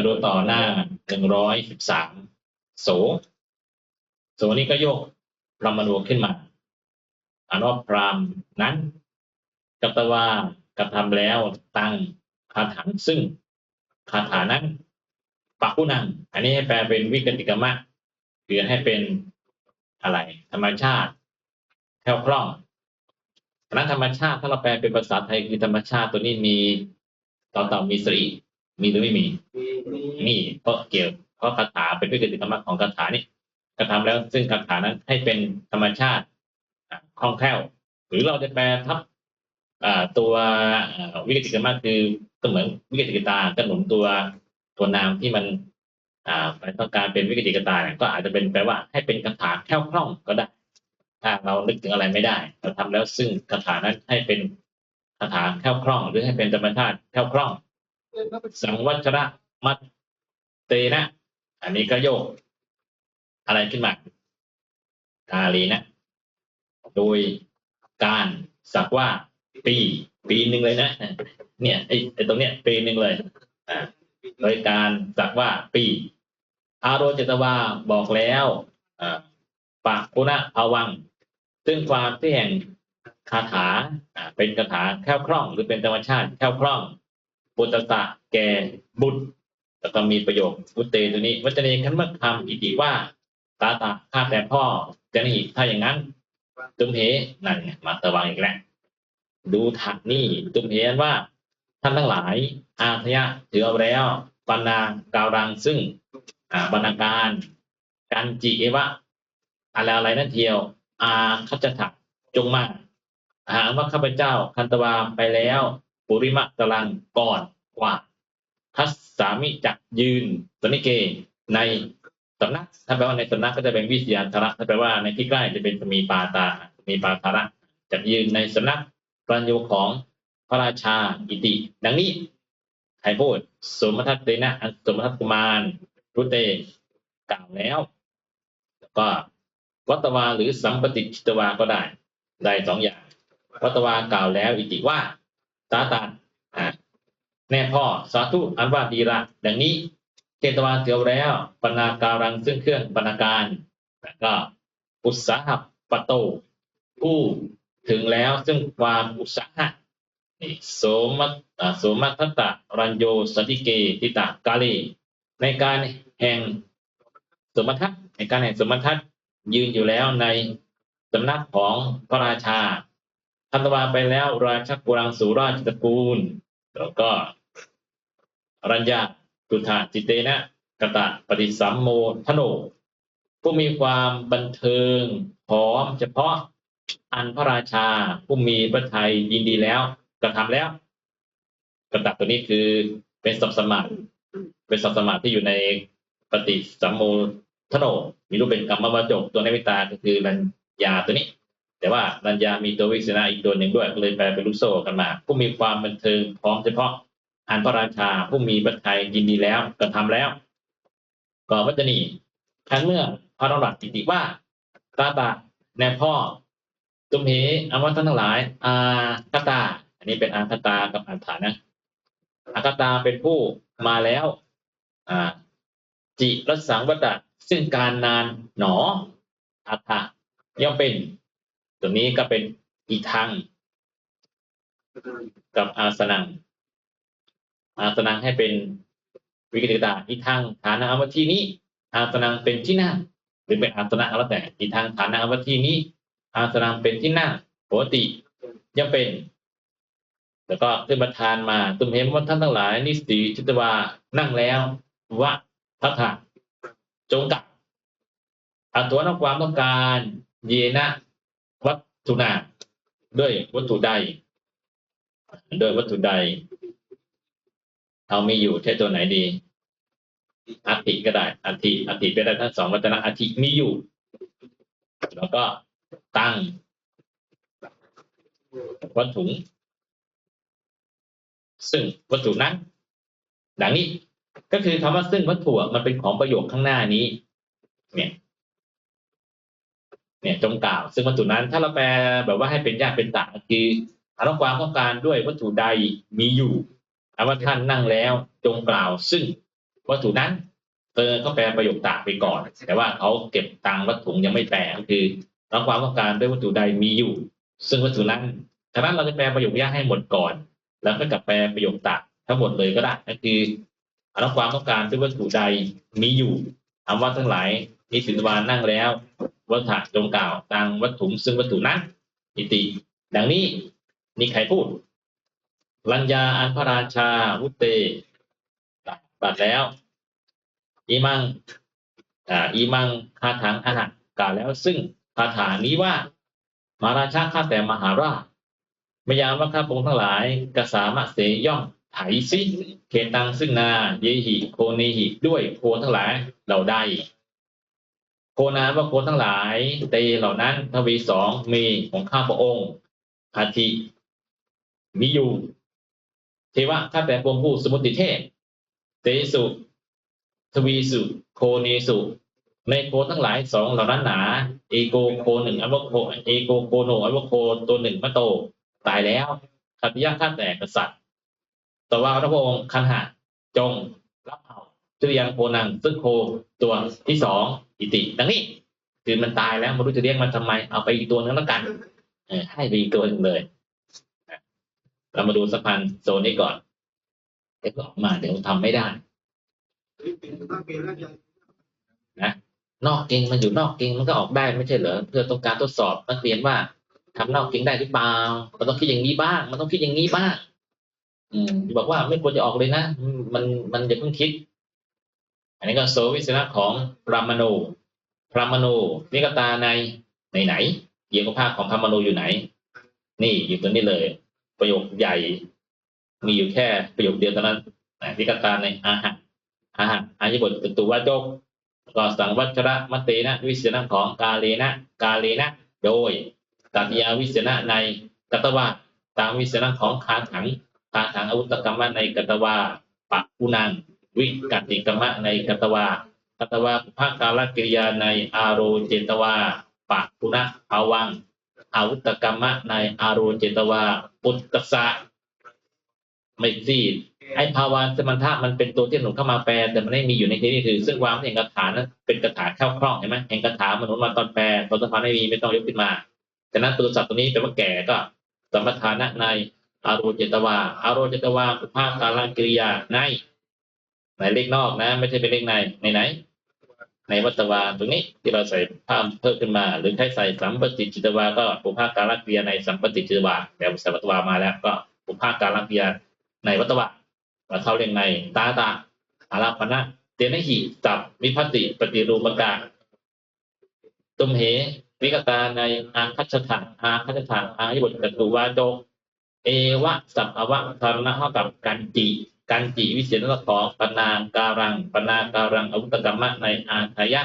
มาดูต่อหน้าหนึ่งร้อยสิบสามโสโสนี้ก็โยกพรหมณูขึ้นมาอานว่าพรามนั้นกัตตวากระทำแล้วตั้งคาถาซึ่งคาถานั้นปักผู้นังอันนี้ให้แปลเป็นวิกติกรรมะคือให้เป็นอะไร ธรรมชาติแคล่วคล่องเพราะฉะนั้นธรรมชาติถ้าเราแปลเป็นภาษาไทยคือธรรมชาติตัวนี้มีต่อต่ามีสรี มีหรือไม่มี มีเพราะเกี่ยวเพราะคาถาเป็นวิกฤติกรรมะของคาถานี้กระทำแล้วซึ่งคาถานั้นให้เป็นธรรมชาติคล่องแคล่ว หรือเราจะแปลทับตัววิกฤติกรรมะคือก็เหมือนวิกฤติกตาก็หนุนตัวตัวนามที่มันไปต้องการเป็นวิกฤติกตาเนี่ยก็อาจจะเป็นแปลว่าให้เป็นคาถาแคล่วคล่องก็ได้ถ้าเรานึกถึงอะไรไม่ได้ เราทำแล้วซึ่งคาถานั้นให้เป็นคาถาแคล่วคล่อง หรือให้เป็นธรรมชาติแคล่วคล่อง สังวัชระมัตเตนะ อันนี้ก็โยก อะไรขึ้นมากาลีนะ โดยการสักว่า ปี ปีหนึ่งเลยนะ เนี่ยไอ้ตรงเนี้ยปีหนึ่งเลยโดยการสักว่าปี อารโรจตวาบอกแล้วปากกุณะภวัง ซึ่งความที่แห่งคาถาเป็นคาถาแค่คล่อง หรือเป็นธรรมชาติแค่คล่อง ปุตตะแก่บุตร แล้วก็มีประโยคพุตเตตัวนี้วัจเนขันเมื่อคำอิติว่าตาตาข้าแต่พ่อจะนี่ถ้าอย่างนั้น ตุมเหนั่นมาตะวังอีกแล้วดูถัดนี่ตุมเหนว่า ท่านทั้งหลาย อาทยะถือเอาแล้วปนากาวรังซึ่งอ่าบรรณาการกันจิเอวะอะไรอะไรนั่นเทียว อาคัจจถะจงมาหาว่าข้าพเจ้าคันตวาไปแล้ว ปุริมะตรังก่อนกว่า ทัศสามิจักยืนสนิเกในสำนักถ้าแปลว่าในสำนักก็จะเป็นวิทยาธระถ้าแปลว่าในที่ใกล้จะเป็นสมีปาตามีปาธระจักยืนในสำนักปรัญโยของพระราชาอิติ ดังนี้ใครพูดสมทัตเตนะสมทัตกุมารรุเตกล่าวแล้วแล้วก็วัตวาหรือสัมปติชิตวาก็ได้ได้สองอย่าง วัตวากล่าวแล้วอิติว่า ตาตานแน่พ่อสาธุอันว่าดีละดังนี้เจตวาเสียวแล้วปนาการังซึ่งเครื่องปนาการแล้วก็อุตสาหปะโตผู้ถึงแล้วซึ่งความอุตสาหะนี่โสมัตโสมัตตะรัญโยสติเกติตะกาลีในการแห่งสมทัศน์ในการแห่งสมทัศน์ยืนอยู่แล้วในสำนักของพระราชา ทันตวาไปแล้ว ราชกุรังสุราชตระกูล แล้วก็รัญญาตุถาจิตเตนะกตะปฏิสัมโมทโนผู้มีความบันเทิงพร้อมเฉพาะอันพระราชาผู้มีพระทัยยินดีแล้วกระทำแล้วกตะตักตัวนี้คือเป็นสัพสมาธิเป็นสัพสมาธิที่อยู่ในปฏิสัมโมทโนมีรูปเป็นกรรมวจกตัวในวิตาก็คือรัญญาตัวนี้ แต่ว่ารัญญามีตัววิสนาอีกตัวหนึ่งด้วยก็เลยแปลเป็นลูกโซ่กันมา ผู้มีความบันเทิงพร้อมเฉพาะอันพระราชาผู้มีพระทัยยินดีแล้วกระทำแล้วก็วัจนีครั้นเมื่อพระนรัตติติว่าตาตาแน่พ่อตุมเหอวัตทั้งหลาย อาคตา อันนี้เป็นอาคตากับอัฏฐานะอาคตาเป็นผู้มาแล้ว อ่า จิรสังวัตตะซึ่งการนานหนออัฏฐะย่อมเป็น ตรงนี้ก็เป็นอีทางกับอาสนัง อาสนังให้เป็นวิกฤตตาอีทางฐานะอวทีนี้ อาสนังเป็นที่นั่งหรือเป็นอาสนะแล้วแต่อีทางฐานะอวทีนี้ อาสนังเป็นที่นั่งปกติย่อมเป็น แล้วก็ขึ้นประทานมาตุมเห็นว่าท่านทั้งหลายนิสีชิตวานั่งแล้ววะทัทะจงกับอัตวนอกความต้องการ เยนะ วัตถุนาด้วยวัตถุใดด้วยวัตถุใด เอามีอยู่ใช้ตัวไหนดีอัติก็ได้อัติอัติเป็ได้ทั้งสองวัจนะอัติมีอยู่ แล้วก็ตั้งวัตถุซึ่งวัตถุนั้นดังนี้ก็คือคำว่าซึ่งวัตถุมันเป็นของประโยคข้างหน้านี้ เนี่ย เนี่ยจงกล่าว ซึ่งวัตถุนั้นถ้าเราแปลแบบว่าให้เป็นยากเป็นตาคืออนุความต้องการด้วยวัตถุใดมีอยู่อาว่าท่านนั่งแล้วจงกล่าว ซึ่งวัตถุนั้นเธอก็แปลประโยคตากไปก่อน แต่ว่าเขาเก็บตังวัตถุยังไม่แปลก็คือเราความต้องการด้วยวัตถุใดมีอยู่ ซึ่งวัตถุนั้นฉะนั้นเราจะแปลประโยคยากให้หมดก่อน แล้วก็กลับแปลประโยคตากทั้งหมดเลยก็ได้ก็คือเราความต้องการด้วยวัตถุใดมีอยู่คำว่าทั้งหลาย นิสิตวานนั่งแล้ววัฏฏะจงกล่าวตังวัตถุซึ่งวัตถุนั้นอิติ ดังนี้นี่ใครพูด ลัญญาอันพระราชาวุเตตัดแล้วอีมังอ่าอีมังคาถังอหารกล่าวแล้วซึ่งคาถานี้ว่ามาราชาข้าแต่มหาราชมยามว่าข้าพงทั้งหลายกษามะเสย่อมไถซิเขตังซึ่งนาเยหิโคเนหิด้วยโคทั้งหลายเราได้ โคนาว่าโคทั้งหลายเตเหล่านั้นทวีสองมีของข้าพระองค์อาทิมีอยู่เทวะข้าแต่พระองผู้สมุติเทพเตสุทวีสุโคเนสุในโคทั้งหลายสองเหล่านั้นหนาเอโกโคหนึ่งอวโคเอโกโคโนอวโคตัวหนึ่งมะโต ตายแล้วขัตยะข้าแต่กษัตริย์ต่ว่าพระองค์คันหะจงรับเอา จุยังโคนังซึ่งโคตัวที่สองอิติดังนี้คือมันตายแล้วไม่รู้จะเรียกมันทำไมเอาไปอีกตัวนึงแล้วกันให้ไปอีกตัวหนึงเลยเรามาดูสะพานโซนนี้ก่อนเดี๋ยวออกมาเดี๋ยวทำไม่ได้นะนอกเกงมันอยู่นอกเกงมันก็ออกได้ไม่ใช่เหรอเพื่อต้องการทดสอบนักเรียนว่าทำนอกเกงได้หรือเปล่ามันต้องคิดอย่างนี้บ้าง มันต้องคิดอย่างนี้บ้าง อืมบอกว่าไม่ควรจะออกเลยนะมันมันอย่าเพิ่งคิด อันนี้ก็โซวิสนะของพระมโนพระมโนนิกตาในในไหนเยี่ยงภาพของพระมโนอยู่ไหน นี่อยู่ตัวนี้เลย ประโยคใหญ่ มีอยู่แค่ประโยคเดียวเท่านั้นนิกตาในอาหารอาหารอายิบทตุวาจกก็สังวัชระมะเตนะ วิเศษณะของกาเลนะกาเลนะโดยตัตยาวิเศษณะในกัตวาตามวิเศษณะของคาถังคาถังอาวุตกรรมในกัตวาปะกุนัง วิกติกรรมะในกัตวากัตวาภาคาลกิริยาในอาโรเจตวาปะกุณะภาวังอาวุตกรรมะในอาโรเจตวาปุตตสสะไม่ซีดไอภาวะสมรรถะมันเป็นตัวที่หนุนเข้ามาแปลแต่มันไม่มีอยู่ในที่นี้คือ ซึ่งวางแห่งคาถานั้นเป็นคาถาเข้าคล่องเห็นไหมแห่งคาถามันหนุนมาตอนแปลตอนสะพานไม่มีไม่ต้องยกขึ้นมาฉะนั้นตัวศัพท์ตัวนี้แปลว่าแก่ก็สมปทานะในอารมณ์เจตวาอารมณ์เจตวาคือภาคการกิริยาใน ในเลขนอกนะ ไม่ใช่เป็นเลขในในไหน ในวัตวาตรงนี้ที่เราใส่ภาพเพิ่มขึ้นมา หรือใช้ใส่สัมปติจิตวา ก็ปุภาการกิริยาในสัมปติจิตวาแต่ใส่วัตวามาแล้ว ก็ปุภาการกิริยาในวัตวามาเข้าเรียงในตาตาอาราปณะเตนะหิตับวิพัตติปฏิรูปกาตุมเหวิกตาในอาคัชถะอาคัชถะอาหิบทกตุวาโจเอวะสัพอวะธรณะเท่ากับกันจิ กันจิวิเศษนของปนาการังปนาการังอวุตกรรมะในอาทยะ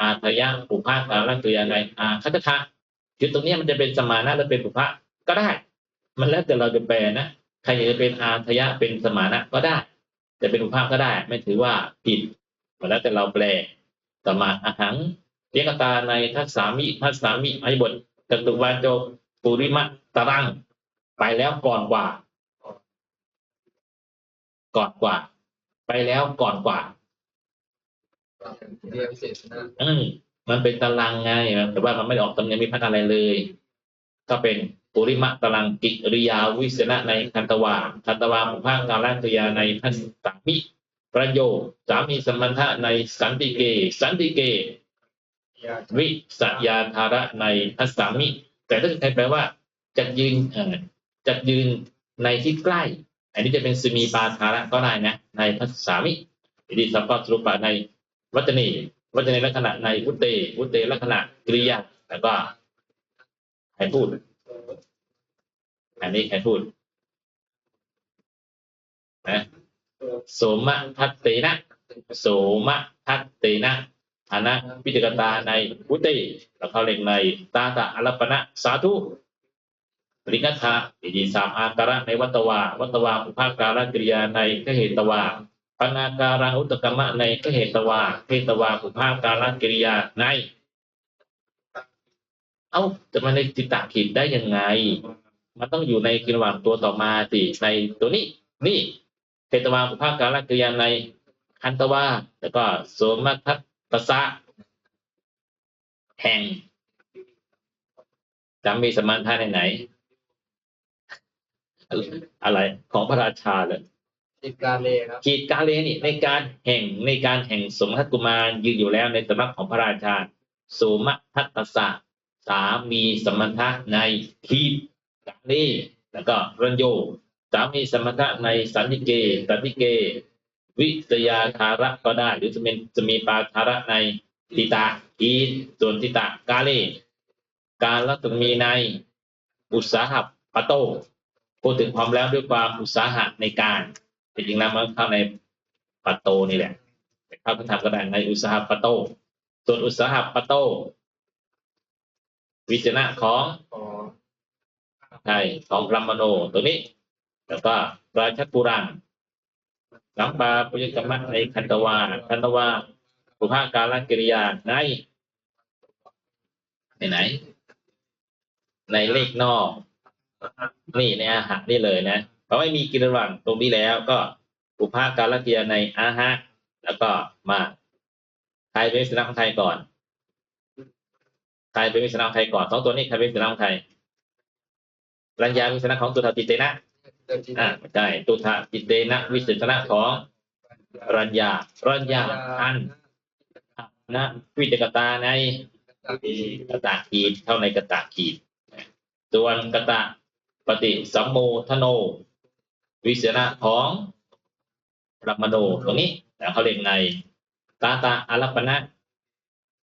อาทยะปุภาการังกิริยาในอาคัชถะคือตรงนี้มันจะเป็นสมานะหรือเป็นปุภะก็ได้ มันแล้วแต่เราจะแปลนะใครอยากจะเป็นอาทยะเป็นสมานะก็ได้ จะเป็นอุภาคก็ได้ ไม่ถือว่าผิดมันแล้วแต่เราแปลสมาอาหังเรียกตาในทัศสามิทัศสามิไอบทกตุวาโจปุริมะตรังไปแล้วก่อนกว่า ก่อนกว่า ไปแล้วก่อนกว่าเรียนพิเศษนะอืมมันเป็นตารางไงแต่ว่ามันไม่ได้ออกตำแหน่งมีพัฒอะไรเลย ก็เป็นปุริมะตารางกิริยาวิเศษณะในคันตวาคันตวาภาคการกิริยาในทัศสามิประโยคสามีสัมพันธะในสันติเก สันติเก วิสยาธาระในทัสสามิ แต่ถ้าใครแปลว่าจะยืนเอ่อจะยืนในที่ใกล้ อันนี้จะเป็นสมีปาธาระก็ได้นะ ในทัสสามิอิติสัพพะสรุปะในวัจนีวัจนีลักษณะในอุตเตอุตเตลักษณะกริยาแล้วก็ใครพูด อันนี้ใครพูดนะโสมะทัตเตนะโสมะทัตเตนะฐานะวิจกตาในพุติแล้วเขาเรียกในตาตะอรปณะสาธุ ปริกัตถะอิติสามอาการะในวัตวาวัตวาอุภาการะกิริยาในกเหตวาปนาการะอุตกรรมะในกเหตวาเฮตวาอุภาการะกิริยาใน เอ้าจะมาในจิตตะขีดได้ยังไง มันต้องอยู่ในกิระหว่างตัวต่อมาสิในตัวนี้ นี่เฮตวาอุภาการะกิริยาในคันตวาแล้วก็โสมทัตตสะแห่งจำมีสมานท่าในไหน อะไรของพระราชาเลยจิตการเลครับกีดกาเลนี่ในการแห่งในการแห่งสมทัตกุมารยืนอยู่แล้วในสำนักของพระราชาโสมทัตตสะสามีสมณะในขีดกาเลแล้วก็รัญโยสามีสมณะในสันติเกสันติเก วิสยาธาระก็ได้ หรือจะเป็นจะมีปาธาระในติตาอีส่วนติตากาเล การละตมีในอุตสาหะปะโต พูดถึงความแล้วด้วยความอุตสาหะในการจริงๆแล้วมันเข้าในปะโตนี่แหละเข้าพระธรรมก็ได้ในอุตสาหะปะโตส่วนอุตสาหะปะโต วิจนะของใช่ของพรหมโนตัวนี้ แล้วก็ราชปุรังน้ำปาปุญญกรรมะในคันตวาคันตวาปุภาการกิริยาในในไหน ในเลขนอก นี่ในอาหารนี่เลยนะเพราะไม่มีกิริวังตรงนี้แล้วก็ปุภาการกิริยาในอาหารแล้วก็มาใครเป็นวิสนาของไทยก่อนใครเป็นวิสนาของไทยก่อนสองตัวนี้ใครเป็นวิสนาของไทยรัญญาวิสนาของตุทาติเตนะเดินจิตอ่าใช่ตุทาติเตนะวิสนาของรัญญารัญญาอันนะวิจกตาในกตะขีดเท่าในกตะขีดส่วนกตะ ปฏิสัมโมทโน วิเสนะของพระมโนตรงนี้แล้วเขาเรียกในตาตาอารัปปณะ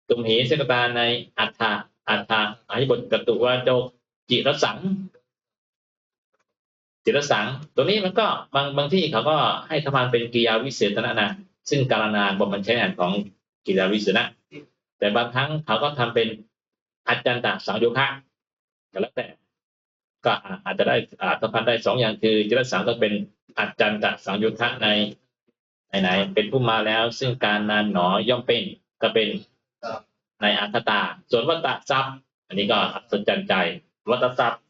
ตุมเหเสกตาในอัฏฐะอัฏฐะอธิบทกตุวาโจจิรสัง จิรสัง ตัวนี้มันก็บางบางที่เขาก็ให้ทำานเป็นกิยาวิเศษณะนะซึ่งการนานบมันใช้งานของกิยาวิเศษณะแต่บางครั้งเขาก็ทำเป็นอาจารย์ตสังโยคะก็แล้วแต่ ก็อาจจะได้อาจจะพันได้สองอย่างคือจิรสังก็เป็นอาจารย์ตสังโยคะในไหนๆเป็นผู้มาแล้ว ซึ่งการนานหนอย่อมเป็นก็เป็นในอัคตา ส่วนวัตตทรัพย์ อันนี้ก็อัศจใจวัตตทรัพย์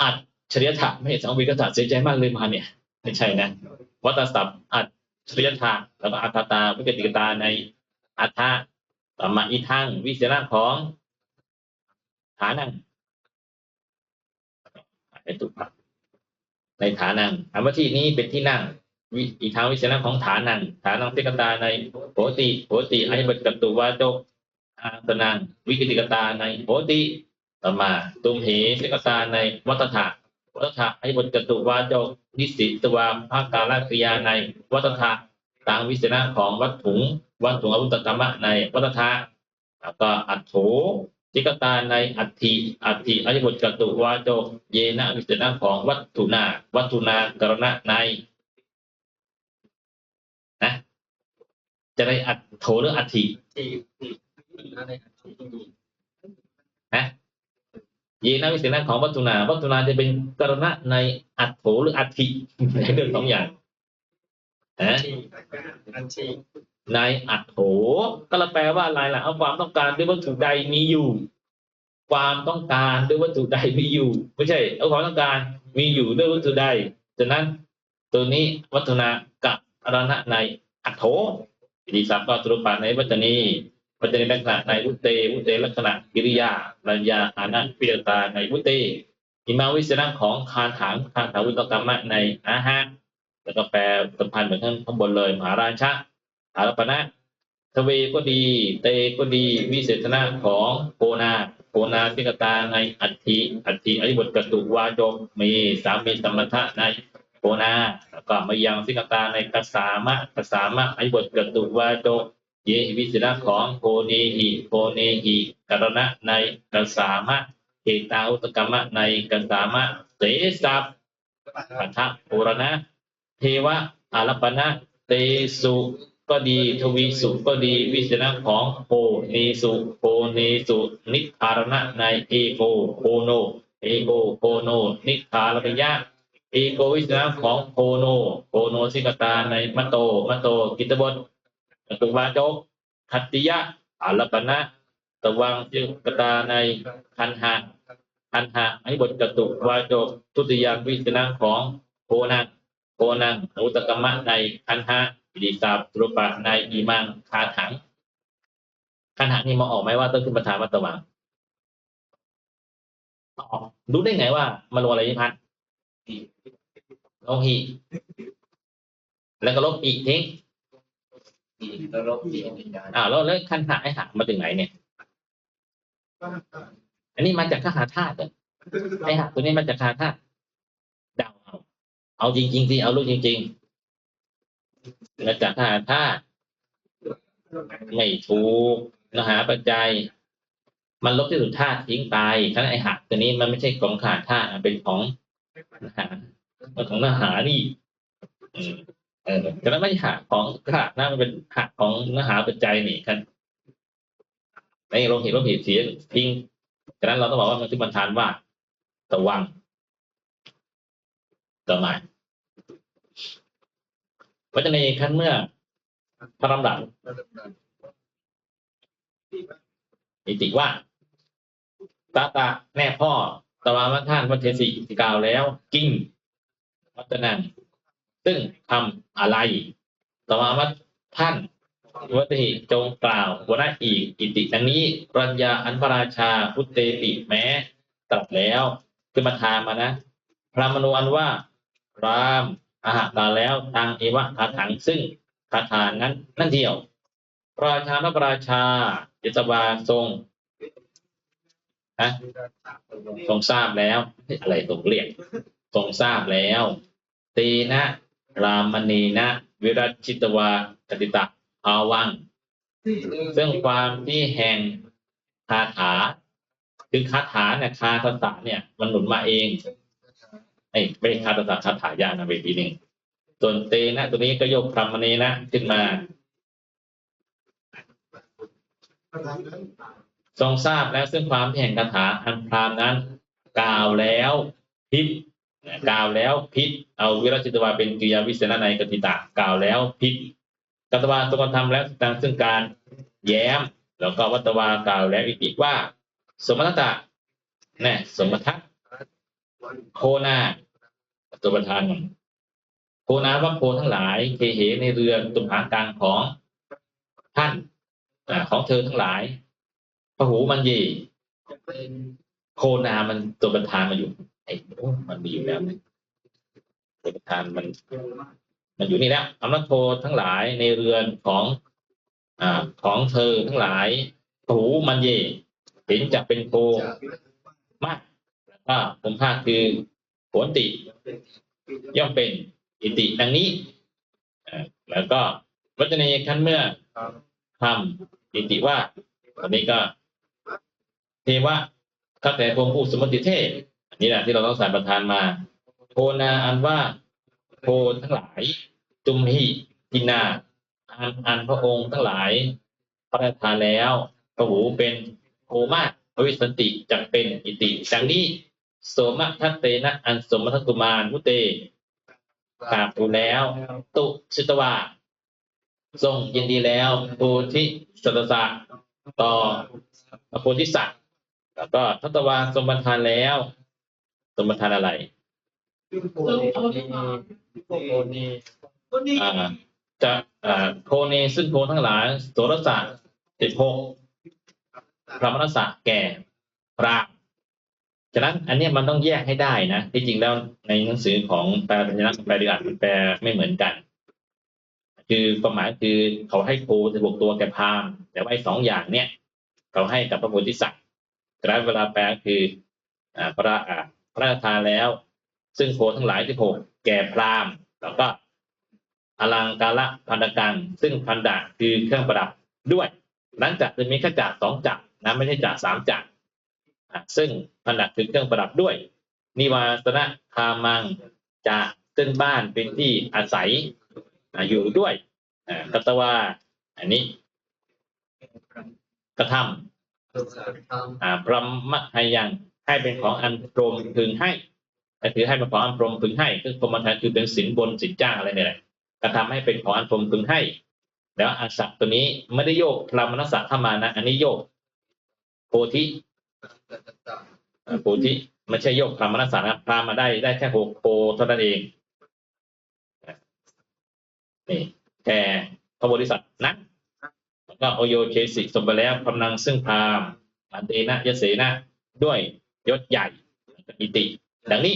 อัจฉริยะไม่ใช่สังวิกตาเสียใจมากเลยมาเนี่ย ไม่ใช่นะ วัตตทรัพย์อัจฉริยะแล้วก็อัตตาวิกติกตาในอัฏฐะต่อมาอีทางวิเศษของฐานัง ในตุปะในฐานังคำว่าที่นี้เป็นที่นั่งวิอีกทางวิเศษของฐานังฐานังเทกตาในโหติโหติอหิบตกตุวาโจอาสนังวิกิติกตาในโหติต่อมาตุมเหเทกตาในวัตถะวัตถะอหิบตกตุวาโจนิสิตวาภาการกริยาในวัตถะตางวิเศษของวัตถุงวัตถุอวุตกรรมะในวัฏฏะแล้วก็อัตโถ จิกตาในอัติอัติอธิบทจตุวาโจเยนะวิเศษของวัตถุนา วัตถุนากรณะในนะจะได้อัตโถหรืออัตินอันที่ฮะเยนะวิเศษของวัตถุนา วัตถุนาจะเป็นกรณะในอัตโถหรืออัตถิเรื่องสองอย่างนะ ในอัตโถก็แปลว่าอะไรล่ะเอาความต้องการด้วยวัตถุใดมีอยู่ ความต้องการด้วยวัตถุใดมีอยู่ ไม่ใช่เอาความต้องการมีอยู่ด้วยวัตถุใดฉะนั้นตัวนี้วัฒนากับอรณะในอัตโถดีสัพก็สรุปปาในวัจนีวัจนีลักษณะในวุเตวุเตลักษณะกิริยาปัญญาอานะพิจตาในวุเตอิมาวิสนะของคาถางคาถาวุตกรรมะในอาหะแล้วก็แปลสัมพันธ์เหมือนข้างข้างบนเลยมหาราชะ อารปณะทเวก็ดี เตก็ดี วิเศษณะของโพนาโพนาพิกตาในอัตถิอัตถิอธิบทกตุวาจกมีสามีสมรทะในโพนาแล้วก็มายังพิกตาในกัสามะกัสามะอธิบทกตุวาจกเยวิเศษณะของโพเนหิโพเนหิกรณะในกัสามะเอตาอุตกรรมะในกัสามะเสสัพปัทธปุรณะเทวะอารปณะเตสุ ก็ดีทวีสุก็ดีวิจนะของโพเนสุโพเนสุนิพารณะในเอโกโพโนเอโกโพโน นิพารณยะเอโกวิจนะของโพโนโพโนสิกตาในมะโตมะโตกิตบทกตุวาจกขัตติยะอาลปนะตวังจิกตาในคันหะคันหะให้บทกตุวาจกทุติยามวิจนะของโพนังโพนังอุตกรรมะในคันหะ อิติสาปรุปะในอีมังคาถังคาถังนี่มองออกไหมว่าต้องขึ้นประธานวัตวังออกรู้ได้ไงว่ามาลงอะไรนิพันลงหีแล้วก็ลบอีกทิ้งลบอ่าแล้วแล้วคันหาไอ้หักมาถึงไหนเนี่ย อันนี้มาจากคาหาธาตุเหรอไอ้หักตัวนี้มาจากคาหาธาตุเดาเอาเอาจริงๆสิเอาลูกจริง ๆ มาจากคาหาธาไม่ถูกนะหาปัจจัย มันลบที่สุดธาตุทิ้งไปฉะนั้นไอหักตัวนี้มันไม่ใช่ของขาดธาตุเป็นของนะหามันของนหานี่เออฉะนั้นไม่หักของขาดนะมันเป็นหักของนหาปัจจัยนี่กันไอ้ลงหินลงหินเสียทิ้งฉะนั้นเราต้องบอกว่ามันคือบันทานว่าตะวังต่อมา วัจในขั้นเมื่อพระรำดับอิติว่าตาตาแม่พ่อตวามัท่านวัฒเทศิกล่าวแล้ว กิ้งวัตนันซึ่งทำอะไรตวามัท่านวัตถิจงกล่าววนาอีกอิติดังนี้รัญญาอันพระราชาพุทเตปิแม้ตรัสแล้วคือมาทามานะ พระมนูอันว่าราม อาหารตาแล้วทางเอวะคาถังซึ่งคาถานั้นนั่นเดียว ราชาพระราชายตบาทรงนะทรงทราบแล้วอะไรตรงเรียกทรงทราบแล้ว ตีนะรามณีนะวิรัชชิตวากติตะภาวัง ซึ่งความที่แห่งคาถาคือคาถาเนี่ยคาตสะเนี่ยมันหนุนมาเอง ไอ้ไม่คาตสะคาถายากนะเวทีหนึ่งส่วนเตนะ ตัวนี้ก็ยกพรหมณีนะขึ้นมา ทรงทราบแล้วซึ่งความแห่งคาถาอันพรามนั้น กล่าวแล้วพิษกล่าวแล้วพิษเอาวิรัชิตวาเป็นกิริยาวิเศษในกติตะกล่าวแล้วพิษกัตวาทรงกรทำแล้วตังซึ่งการแย้ม แล้วก็วัตวากล่าวแล้วอีกว่า สมณตะแน่สมทัตโคนา ตัวประธานโคนาวัโพทั้งหลายเคเหในเรือนตุมหางกลางของท่านอของเธอทั้งหลายพหูมันยีเป็นโคนามันตัวประธานมาอยู่ไอ้โอ้มันมีอยู่แล้วนะตัวประธานมัน มันอยู่นี่แล้วอำนาจโททั้งหลายในเรือนของ อ่า ของเธอทั้งหลายพหูมันเยเห็นจะเป็นโคมากแล้วก็ผมภาคคือ โหนติ ย่อมเป็นอิติดังนี้แล้วก็วัจเนยขั้นเมื่อทำอิติว่าตอนนี้ก็ เทวะข้าแต่พงผู้สมมติเทพอันนี้แหละที่เราต้องใส่ประธานมาโพนาอันว่าโพทั้งหลายจุมหิกินาอันอันพระองค์ทั้งหลายพระราชทานแล้วพระหูเป็นโคมากพระวิสันติจักเป็นอิติดังนี้ โสมทัตเตนะ อันสมทัตตุมานมุเตกราบทูลแล้ว ตุชิตวาทรงยินดีแล้วภูทิสัตสะต่อพระโพธิสัตว์แล้วก็ทัตตวาทรงบันทานแล้วทรงบันทานอะไรโคนีโคนีอ่าจะอ่าโคเนซึ่งโคทั้งหลายโสรสะสิบหกพระมรสะแก่พราม ฉะนั้นอันนี้มันต้องแยกให้ได้นะที่จริงแล้วในหนังสือของแปลปัญญาแปลดีอัดมันแปลไม่เหมือนกัน คือความหมายคือเขาให้โคสิบหกตัวแก่พรามแต่ว่าไอ้สองอย่างเนี้ยเขาให้กับพระโพธิสัตว์แต่เวลาแปลคืออ่าพระอ่าพระราชทานแล้ว ซึ่งโคทั้งหลายสิบหกแก่พรามแล้วก็อลังการะพันธกังซึ่งพันดะคือเครื่องประดับด้วยหลังจากจะมีแค่จักสองจักนะไม่ใช่จักสามจักร ซึ่งพนดะคือเครื่องประดับด้วย นิวาสนะคามังจะซึ่งบ้านเป็นที่อาศัยอยู่ด้วยกัตวาอันนี้กระทำพรหมให้ยังให้เป็นของอันพรหมพึงให้ก็คือให้เป็นของอันพรหมพึงให้คือพรหมทานคือเป็นสินบนสินจ้างอะไรเนี่ยแหละกระทำให้เป็นของอันพรหมพึงให้ แล้วอันสัตว์ตัวนี้ไม่ได้โยกพรหมนัสสะเข้ามานะ อันนี้โยกโพธิ โพธิไม่ใช่โยกพรหมนัสสะนะพรามมาได้ได้แค่หกโพเท่านั้นเองนี่แก่พระบริษัทนั้นแล้วก็โอโยเชสิสมไปแล้วกำลังซึ่งพรามอันเตนะยเสนะด้วยยศใหญ่อิติ ดังนี้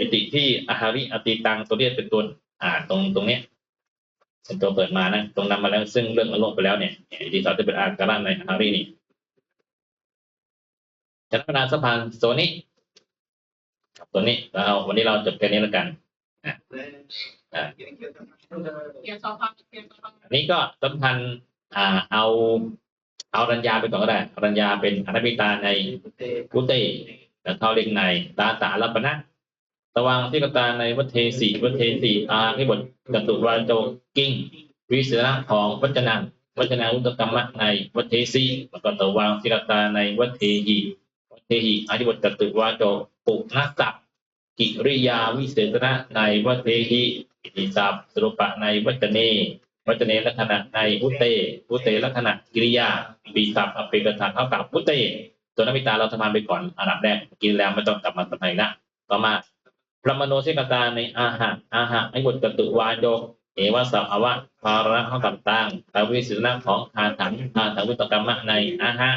อิติที่อาหาริอติตังตัวเรียกเป็นตัวอ่าตรงตรงเนี้ยเป็นตัวเปิดมานะ ตรงนั้นมาแล้วซึ่งเรื่องอารมณ์ไปแล้วเนี่ยอิติสาวจะเป็นอาการในอาหารินี่ ชนะนาสะพานโซนี้ครับตัวนี้เราวันนี้เราจบแค่นี้แล้วกันเขียนสองพันเขียนสองพันอันนี้ก็สำคัญอ่าเอาเอารัญญาไปก่อนก็ได้รัญญาเป็นอนัตมิตาในกุเตแล้วเขาเรียกในตาตาลัปนะตวังที่กตาในวัฏเทสีวัฏเทสีอาที่บทกตุวาโจกิ้งวิเสระของวัจนังวัจนาอุตกรรมะในวัฏเทสีแล้วก็ตวังที่กตาในวัฏเทหี เทหีอาที่บทกตุวาโจปุนัสสะกิริยาวิเศษณะในวัฏเทหีอิติศัพท์สรุปะในวัจเนวัจเนลักษณะในอุเตอุเตลักษณะกิริยาปีศัพท์อภิกถาเท่ากับอุเตตัวนัมิตาเราทำงานไปก่อนอันดับแรกกินแล้วไม่ต้องกลับมาสมัยนะต่อมาพระมโนเสกตาในอาหะอาหะไอ้บทกตุวาโยเอวะสัพอวะภาระเท่ากับตังอวิสุนะของอาถังอาถังวิตกรรมะในอาหะ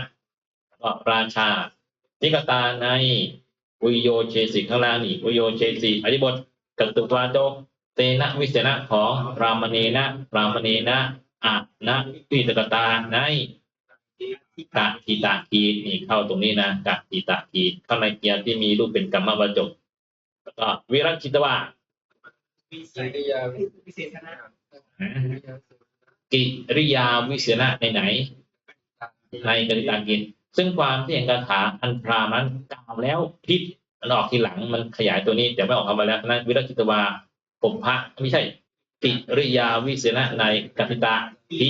ก็ราชา นิกตาในอุยโยเชสิข้างล่างนี่อุยโยเชสิอธิบทกตุวาโยเตนะวิเศษณะของรามณีนะรามณีนะอะนะวิตกตาในกะทิตากีนี่เข้าตรงนี้นะกะทิตากีข้างในเกียร์ที่มีรูปเป็นกรรมวจกแล้วก็วิรัชิตวาวิสัยยาวิเศษนะกิริยาวิเศษณะในไหนในกติตากี ซึ่งความที่เห็นคาถาอันพรามันกล่าวแล้วพิษมันออกทีหลังมันขยายตัวนี้แต่ไม่ออกคำมาแล้วนั้นวิรัชิตวาผมพระไม่ใช่กิริยาวิเศษณะในกติตาพี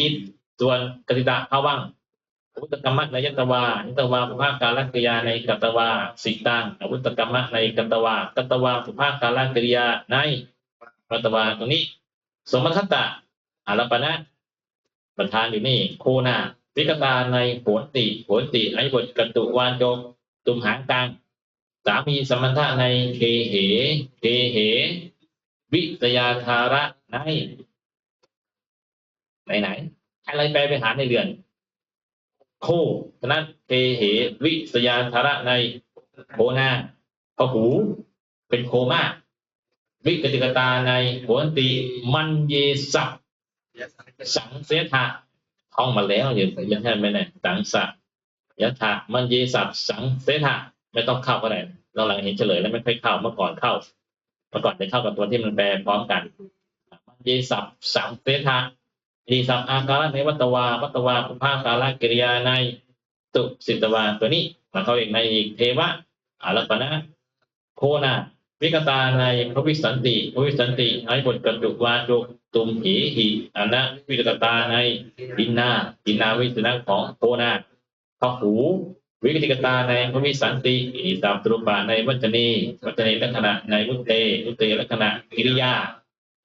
ส่วนกติตาภาวังอุตกรรมะในยัตวายัตวาภาคการกิริยาในกัตวาสิตังอุตกรรมะในกัตวากัตวาภาคการกิริยาในกัตวาตรงนี้ สมคัตตะอารปนะประธานอยู่นี่โคนา วิกตาในโหนติโหนติไอ้บทกตุวานโจมตุมหางกลางสามีสมณะในเคเหเคเห วิทยาธาระในไหนไหนอะไรแปลไปหาในเรือน โคฉะนั้นเทเห วิสยาธาระในโคนาพหู เป็นโคมาวิกติกตาในโหนติ มันเยสับสังเสถะ ท่องมาแล้วอย่าอย่าใช่ไมเนี่สังสะยะถะมันเยสับสังเสถะไม่ต้องเข้าก็ได้เราหลังเห็นเฉลยแล้วไม่ค่อยเข้าเมื่อก่อนเข้าเมื่อก่อนจะเข้ากับตัวที่มันแปลพร้อมกันมันยีสับสังเสทะยีสับอาการะในวัตวาวัตวาภาการะกิริยาในตุสิตวาตัวนี้มาเข้าอีกในอีกเทวะอารัปนะโคนาวิกตาในพระวิสันติพระวิสันติไอ้บทกระจุกวาจุก ตุมหีหิอนะวิกตาในดินนาดินนาวิสนะของโคนาพหูวิกิกตาในพระวิสันติอิสามตรุปะในวัจนีวัจนีลักษณะในวุตเตวุตเตลักษณะกิริยา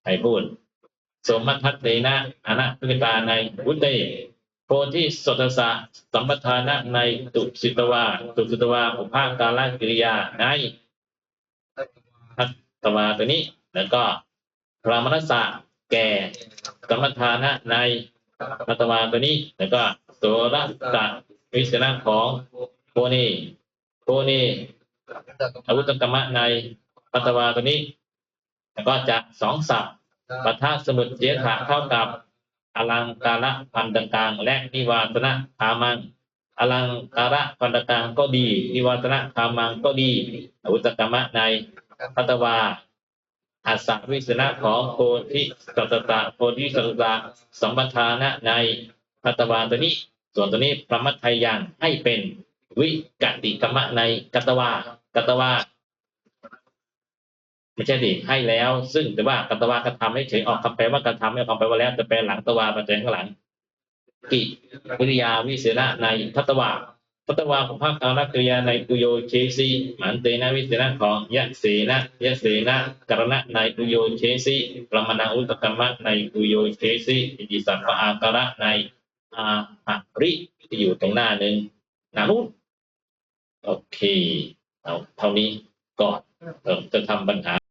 ใครพูดสมมัทัตเตนะอนัวิกตาในวุตเตโพธิสตสะสัมปทานะในตุสิตวาตุสิตวาอุภาการลกิริยาในทัตตวาตัวนี้ แล้วก็พรามนัสสะ แก่สมทานะในทัตตวาตัวนี้ แล้วก็โสรสะวิสนะของโคนีโคนีอาวุธกรรมะในปัตตวาตัวนี้ แล้วก็จะสองศัพท์ปทะสมุดเจถะเท่ากับอลังการะพันธกลางและนิวาสนะคามังอลังการะพันธกลางก็ดี นิวาสนะคามังก็ดีอาวุธกรรมะในปัตตวา อัสสวิสนะของโพธิสัตตะโพธิสัตตะสัมปทานะในปัตวาตัวนี้ ส่วนตัวนี้ประมัตไทยังให้เป็นวิกติกรรมะในกัตตวากัตตวาไม่ใช่ดิให้แล้ว ซึ่งแต่ว่ากัตตวากระทำให้เฉยออกคำแปลว่ากระทำไม่ออกคำแปลว่าแล้วจะแปลหลังตวามาแปลข้างหลังกิวิริยาวิเศษณะในทัตวา ทัตตวาของภาคการกริยาในกุโยเชสีมันเตนะวิเศษณะของยะเสนะยะเสนะกรณะในกุโยเชสีประมาณอุตกรรมะในกุโยเชสีอิติสัพพะอาการะในอาหะริที่อยู่ตรงหน้าหนึ่งหนานู้นโอเคเอาเท่านี้ก่อนเออจะทำปัญหา